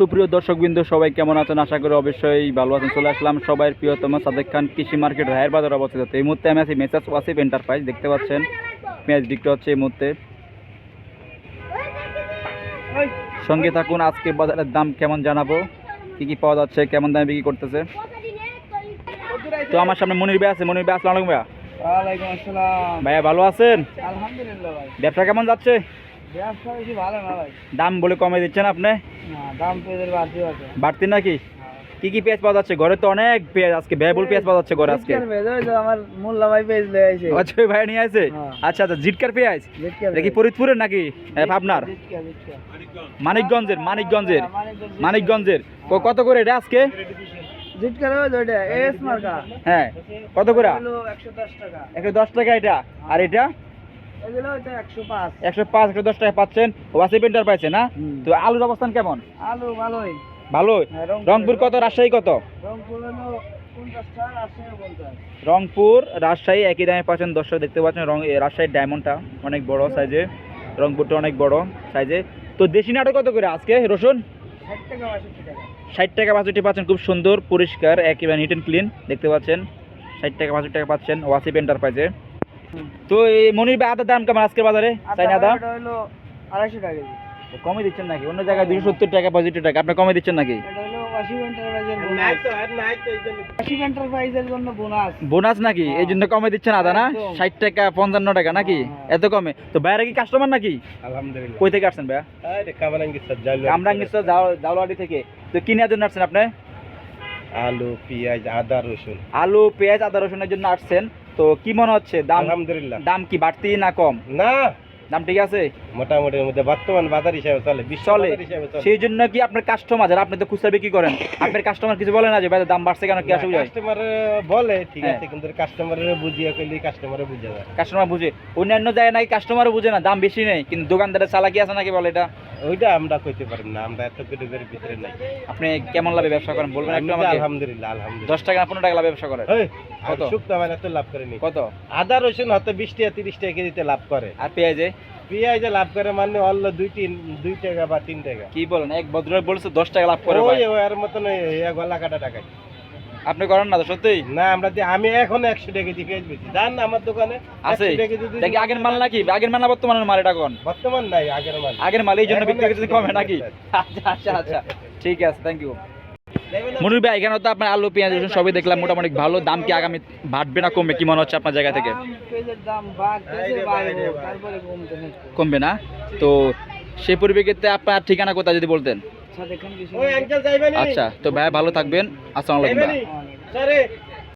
সুপ্রিয় দর্শকবৃন্দ সবাই কেমন আছেন? আশা করি অবশ্যই ভালো আছেন। চলে আসলাম সবাই প্রিয়তম সাদেক খান কৃষি মার্কেট রায়ের বাজার অবস্থিত। এই মুহূর্তে আমি আছি মেসাজ ওয়াসিফ এন্টারপ্রাইজ দেখতে পাচ্ছেন? পেঁয়াজ বিক্রি হচ্ছে এই মুহূর্তে। সঙ্গে থাকুন আজকে বাজারের দাম কেমন জানাব? কি কি পাওয়া যাচ্ছে? কেমন দামে বিক্রি করতেছে? তো আমার সামনে মনির ভাই আছে। মনির ভাই আসসালাম আলাইকুম ভাইয়া। ওয়ালাইকুম আসসালাম। ভাইয়া ভালো আছেন? আলহামদুলিল্লাহ ভাই। ব্যবসা কেমন যাচ্ছে? ব্যবসা বেশি ভালো না ভাই। দাম বলে কমে দিচ্ছেন আপনি? দাম পেঁয়াজের বাড়তি আছে। বাড়তি নাকি? কি কি পেঁয়াজ পাওয়া যাচ্ছে? ঘরে তো অনেক পেঁয়াজ আজকে ব্যয়বহুল পেঁয়াজ পাওয়া যাচ্ছে ঘরে আজকে। আমার মোল্লা ভাই পেঁয়াজ আচ্ছা ভাই নিয়ে হ্যাঁ। আচ্ছা আচ্ছা জিটকার পেঁয়াজ? জিটকার এটা কি ফরিদপুরের নাকি আপনার জিটকা, জিটকা। মানিকগঞ্জের মানিকগঞ্জের হ্যাঁ, মানিকগঞ্জের। কত করে এটা আজকে? জিটকার ওইটা, এস মার্কা। হ্যাঁ কত করে? এগুলো 110 টাকা। একশো দশ টাকা এটা। আর এটা? এগুলো হয়তো 105 একশো পাঁচ। একশো দশ টাকা পাচ্ছেন। ওয়াসি পেন্টার পাইছে না? তো আলুর অবস্থান কেমন? আলু ভালোই। হ্যাঁ, রংপুর- কত রাজশাহী কত? রংপুর হলো 50 টাকা, রাজশাহী 50 রংপুর রাজশাহী একই দামে পাচ্ছেন। দর্শক দেখতে পাচ্ছেন রং রাজশাহীর ডায়মন্ডটা অনেক বড় সাইজে রংপুরটা অনেক বড় সাইজে তো দেশি নাটক কত করে আজকে রসুন? 60 টাকা, 62 টাকা। ষাট টাকা পাঁচটি পাচ্ছেন খুব সুন্দর পরিষ্কার একেবারে নিট অ্যান্ড ক্লিন দেখতে পাচ্ছেন। ষাট টাকা পাঁচশো টাকা পাচ্ছেন ওয়াসিপ এন্টারপ্রাইজে হুম। তো এই মনির ভাই আদার দাম কেমন আজকের বাজারে? চাইনা আদা হলো 250 টাকা কেজি। কমে দিচ্ছেন নাকি? অন্য জায়গায় দুশো সত্তর টাকা পঁয়ষট্টি টাকা। আপনি কমে দিচ্ছেন নাকি? এটা হলো ওয়াসিম এন্টারপ্রাইজের বোনাস। ওয়াসিম এন্টারপ্রাইজের জন্য। বোনাস। বোনাস নাকি? এই জন্য কমে দিচ্ছেন আদা না। ষাট টাকা পঞ্চান্ন টাকা নাকি? হ্যাঁ। এত কমে। তো বাইরে কি কাস্টমার নাকি? আলহামদুলিল্লাহ। কই থেকে আসছেন ভাইয়া? থেকে তো কিনে জন্য আসছেন আপনি? আলু পেঁয়াজ আদা রসুন। আলু পেঁয়াজ আদা রসুনের জন্য আসছেন। তো কি মনে হচ্ছে? দাম আলহামদুলিল্লাহ। দাম কি বাড়তি না কম? না। দাম ঠিক আছে? মোটামুটি মধ্যে বর্তমান বাজার হিসাবে চলে চলে। সেই জন্য কি আপনার কাস্টমার যারা আপনি তো খুচরা বিক্রি করেন আপনার কাস্টমার কিছু বলে না যে ভাই দাম বাড়ছে কেন? কি হয়? কাস্টমার বলে ঠিক হ্যাঁ। আছে কিন্তু কাস্টমারের বুঝিয়ে কইলে কাস্টমারে বুঝে যায়। কাস্টমার বুঝে। অন্যান্য জায়গায় নাকি কাস্টমারও বুঝে না দাম বেশি নেই কিন্তু দোকানদারের চালাকি আছে নাকি বলে এটা? ওইটা আমরা কইতে পারি না আমরা এত কিলোমিটার ভিতরে নাই। আপনি কেমন লাভে ব্যবসা করেন বলবেন একটু আমাকে? আলহামদুলিল্লাহ আলহামদুলিল্লাহ। দশ টাকা পনেরো টাকা লাভে ব্যবসা করেন? কত? শুক্তা মানে তো লাভ করেনি। কত? আদা রসুন হয়তো বিশ টাকা তিরিশ টাকা কেজিতে লাভ করে। আর পেঁয়াজে? পেঁয়াজে লাভ করে মানে অল্প দুই তিন দুই টাকা বা তিন টাকা। কি বলেন? এক ভদ্র বলছে দশ টাকা লাভ করে ওই ভাই। ওই আর মতন গলা কাটা টাকায়। আপনি করেন না তো সত্যি? না আমরা আমি এখন একশো টাকা দিয়ে পেঁয়াজ বেশি জান আমার দোকানে আছে। 100 টাকা দিয়ে দিই। দেখি আগের মাল নাকি? আগের মাল না বর্তমানের মাল এটা কোন? বর্তমান নাই আগের মাল। আগের মাল এই জন্য বিক্রি করতে কমে নাকি? আচ্ছা আচ্ছা আচ্ছা। ঠিক আছে থ্যাংক ইউ মনির ভাই এখানে তো আপনার আলু পেঁয়াজ রসুন সবই দেখলাম মোটামুটি ভালো। দাম কি আগামী বাড়বে না কমবে? কি মনে হচ্ছে আপনার জায়গা থেকে। কমবে না? তো সেই পরিপ্রেক্ষিতে আপনার ঠিকানা কোথায় যদি বলতেন? আচ্ছা তো ভাই ভালো থাকবেন। আসসালামু